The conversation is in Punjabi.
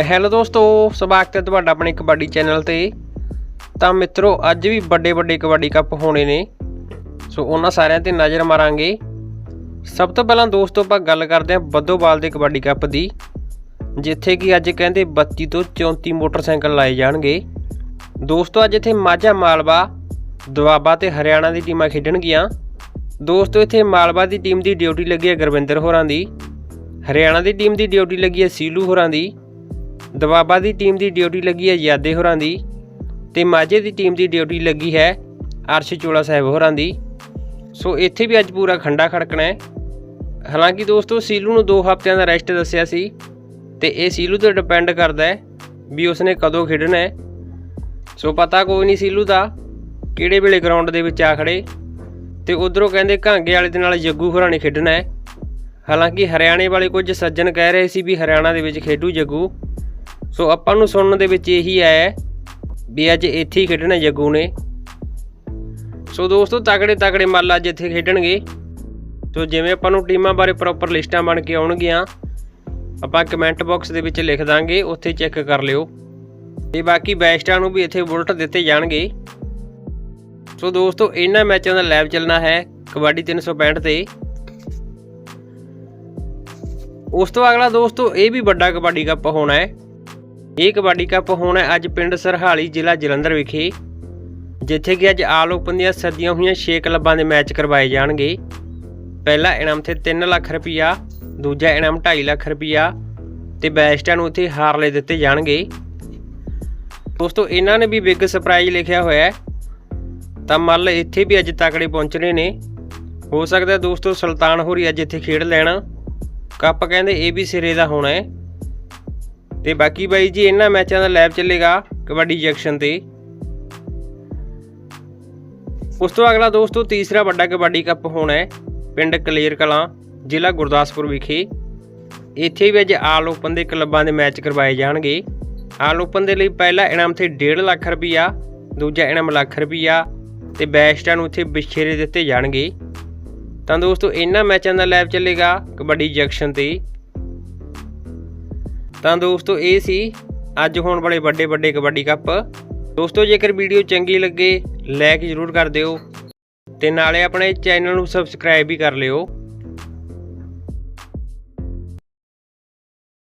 ਹੈਲੋ ਦੋਸਤੋ, ਸਵਾਗਤ ਹੈ ਤੁਹਾਡਾ ਆਪਣੇ ਕਬੱਡੀ ਚੈਨਲ ਤੇ। ਤਾਂ ਮਿੱਤਰੋ, ਅੱਜ ਵੀ ਵੱਡੇ ਵੱਡੇ ਕਬੱਡੀ ਕੱਪ ਹੋਣੇ ਨੇ। ਸੋ ਉਹਨਾਂ ਸਾਰਿਆਂ ਤੇ ਨਜ਼ਰ ਮਾਰਾਂਗੇ। ਸਭ ਤੋਂ ਪਹਿਲਾਂ ਦੋਸਤੋ, ਆਪਾਂ ਗੱਲ ਕਰਦੇ ਹਾਂ ਬੱਦੋਵਾਲ ਦੇ ਕਬੱਡੀ ਕੱਪ ਦੀ, ਜਿੱਥੇ ਕਿ ਅੱਜ ਕਹਿੰਦੇ 32 ਤੋਂ 34 ਮੋਟਰਸਾਈਕਲ ਲਾਏ ਜਾਣਗੇ। ਦੋਸਤੋ, ਅੱਜ ਇੱਥੇ ਮਾਝਾ ਮਾਲਵਾ, ਦੁਆਬਾ ਤੇ ਹਰਿਆਣਾ ਦੀ ਟੀਮਾਂ ਖੇਡਣਗੀਆਂ। ਦੋਸਤੋ, ਇੱਥੇ ਮਾਲਵਾ ਦੀ ਟੀਮ ਦੀ ਡਿਊਟੀ ਲੱਗੀ ਹੈ ਗੁਰਵਿੰਦਰ ਹੋਰਾਂ ਦੀ। ਹਰਿਆਣਾ ਦੀ ਟੀਮ ਦੀ ਡਿਊਟੀ ਲੱਗੀ ਹੈ ਸੀਲੂ ਹੋਰਾਂ ਦੀ। ਦਵਾਬਾ ਦੀ ਟੀਮ ਦੀ ਡਿਊਟੀ ਲੱਗੀ ਹੈ ਯਾਦੇ ਹੋਰਾਂ ਦੀ ਤੇ ਮਾਝੇ ਦੀ ਟੀਮ ਦੀ ਡਿਊਟੀ ਲੱਗੀ ਹੈ ਅਰਸ਼ ਚੋਲਾ ਸਾਹਿਬ ਹੋਰਾਂ ਦੀ। ਸੋ ਇੱਥੇ ਵੀ ਅੱਜ ਪੂਰਾ ਖੰਡਾ ਖੜਕਣਾ ਹੈ। ਹਾਲਾਂਕਿ ਦੋਸਤੋ, ਸੀਲੂ ਨੂੰ 2 ਹਫ਼ਤਿਆਂ ਦਾ ਰੈਸਟ ਦੱਸਿਆ ਸੀ ਤੇ ਇਹ ਸੀਲੂ ਤੇ ਡਿਪੈਂਡ ਕਰਦਾ ਹੈ ਵੀ ਉਸਨੇ ਕਦੋਂ ਖੇਡਣਾ ਹੈ। ਸੋ ਪਤਾ ਕੋਈ ਨਹੀਂ ਸੀਲੂ ਦਾ ਕਿਹੜੇ ਵੇਲੇ ਗਰਾਊਂਡ ਦੇ ਵਿੱਚ ਆ ਖੜੇ ਤੇ ਉਧਰੋਂ ਕਹਿੰਦੇ ਘਾਂਗੇ ਵਾਲੇ ਦੇ ਨਾਲ ਜੱਗੂ ਹੋਰਾਂ ਨੇ ਖੇਡਣਾ ਹੈ। ਹਾਲਾਂਕਿ ਹਰਿਆਣੇ ਵਾਲੇ ਕੁਝ ਸੱਜਣ ਕਹਿ ਰਹੇ ਸੀ ਵੀ ਹਰਿਆਣਾ ਦੇ ਵਿੱਚ ਖੇਡੂ ਜੱਗੂ। ਸੋ ਆਪਾਂ ਨੂੰ ਸੁਣਨ ਦੇ ਵਿੱਚ ਇਹੀ ਆਇਆ ਹੈ ਵੀ ਅੱਜ ਇੱਥੇ ਹੀ ਖੇਡਣਾ ਜੱਗੂ ਨੇ। ਸੋ ਦੋਸਤੋ ਤਗੜੇ ਤਗੜੇ ਮੱਲ ਅੱਜ ਇੱਥੇ ਖੇਡਣਗੇ। ਸੋ ਜਿਵੇਂ ਆਪਾਂ ਨੂੰ ਟੀਮਾਂ ਬਾਰੇ ਪ੍ਰੋਪਰ ਲਿਸਟਾਂ ਬਣ ਕੇ ਆਉਣਗੀਆਂ, ਆਪਾਂ ਕਮੈਂਟ ਬਾਕਸ ਦੇ ਵਿੱਚ ਲਿਖ ਦਾਂਗੇ, ਉੱਥੇ ਚੈੱਕ ਕਰ ਲਿਓ। ਤੇ ਬਾਕੀ ਬੈਸਟਾਂ ਨੂੰ ਵੀ ਇੱਥੇ ਬੁਲਟ ਦਿੱਤੇ ਜਾਣਗੇ। ਸੋ ਦੋਸਤੋ, ਇਹਨਾਂ ਮੈਚਾਂ ਦਾ ਲਾਈਵ ਚੱਲਣਾ ਹੈ ਕਬੱਡੀ 365 ਤੇ। ਉਸ ਤੋਂ ਅਗਲਾ ਦੋਸਤੋ, ਇਹ ਵੀ ਵੱਡਾ ਕਬੱਡੀ ਕੱਪ ਹੋਣਾ ਹੈ। ਇਹ ਕਬੱਡੀ ਕੱਪ ਹੋਣਾ ਅੱਜ ਪਿੰਡ ਸਰਹਾਲੀ ਜ਼ਿਲ੍ਹਾ ਜਲੰਧਰ ਵਿਖੇ, ਜਿੱਥੇ ਕਿ ਅੱਜ ਆਲ ਓਪਨ ਦੀਆਂ ਸੱਦੀਆਂ ਹੋਈਆਂ 6 ਕਲੱਬਾਂ ਦੇ ਮੈਚ ਕਰਵਾਏ ਜਾਣਗੇ। ਪਹਿਲਾ ਇਨਾਮ ਤੇ 3 ਲੱਖ ਰੁਪਇਆ ਦੂਜਾ ਇਨਾਮ 2.5 ਲੱਖ ਰੁਪਇਆ ਤੇ ਬੈਸਟਾਂ ਨੂੰ ਉੱਥੇ ਹਾਰਲੇ ਦਿੱਤੇ ਜਾਣਗੇ। ਦੋਸਤੋ, ਇਹਨਾਂ ਨੇ ਵੀ ਬਿਗ ਸਰਪ੍ਰਾਈਜ਼ ਲਿਖਿਆ ਹੋਇਆ ਹੈ। ਤਾਂ ਮੱਲ ਇੱਥੇ ਵੀ ਅੱਜ ਤਕੜੇ ਪਹੁੰਚਣੇ ਨੇ। ਹੋ ਸਕਦਾ ਦੋਸਤੋ, ਸੁਲਤਾਨ ਹੋਰੀ ਅੱਜ ਇੱਥੇ ਖੇਡ ਲੈਣ। ਕੱਪ ਕਹਿੰਦੇ ਇਹ ਵੀ ਸਿਰੇ ਦਾ ਹੋਣਾ ਹੈ। ਤੇ ਬਾਕੀ ਬਾਈ ਜੀ, ਇਹਨਾਂ ਮੈਚਾਂ ਦਾ ਲਾਈਵ ਚੱਲੇਗਾ ਕਬੱਡੀ ਜੰਕਸ਼ਨ ਤੇ। ਉਸ ਤੋਂ ਅਗਲਾ ਦੋਸਤੋ, ਤੀਸਰਾ ਵੱਡਾ ਕਬੱਡੀ ਕੱਪ ਹੋਣਾ ਹੈ ਪਿੰਡ ਕਲੇਰ ਕਲਾਂ, ਜ਼ਿਲ੍ਹਾ ਗੁਰਦਾਸਪੁਰ ਵਿਖੇ। ਇੱਥੇ ਵੀ ਅੱਜ ਆਲ ਓਪਨ ਦੇ ਕਲੱਬਾਂ ਦੇ ਮੈਚ ਕਰਵਾਏ ਜਾਣਗੇ। ਆਲ ਓਪਨ ਦੇ ਲਈ ਪਹਿਲਾ ਇਨਾਮ ਤੇ 1.5 ਲੱਖ ਰੁਪਈਆ, ਦੂਜਾ ਇਨਾਮ ਲੱਖ ਰੁਪਈਆ ਤੇ ਬੈਸਟਾਂ ਨੂੰ ਇੱਥੇ ਵਿਛੇਰੇ ਦਿੱਤੇ ਜਾਣਗੇ। ਤਾਂ ਦੋਸਤੋ, ਇਹਨਾਂ ਮੈਚਾਂ ਦਾ ਲਾਈਵ ਚੱਲੇਗਾ ਕਬੱਡੀ ਜੰਕਸ਼ਨ ਤੇ। ਤਾਂ ਦੋਸਤੋ ਇਹ ਸੀ ਅੱਜ ਹੋਣ ਵਾਲੇ ਵੱਡੇ ਵੱਡੇ ਕਬੱਡੀ ਕੱਪ। ਦੋਸਤੋ ਜੇਕਰ ਵੀਡੀਓ ਚੰਗੀ ਲੱਗੇ ਲਾਈਕ ਜ਼ਰੂਰ ਕਰ ਦਿਓ ਤੇ ਨਾਲੇ ਆਪਣੇ ਚੈਨਲ ਨੂੰ ਸਬਸਕ੍ਰਾਈਬ ਵੀ ਕਰ ਲਿਓ।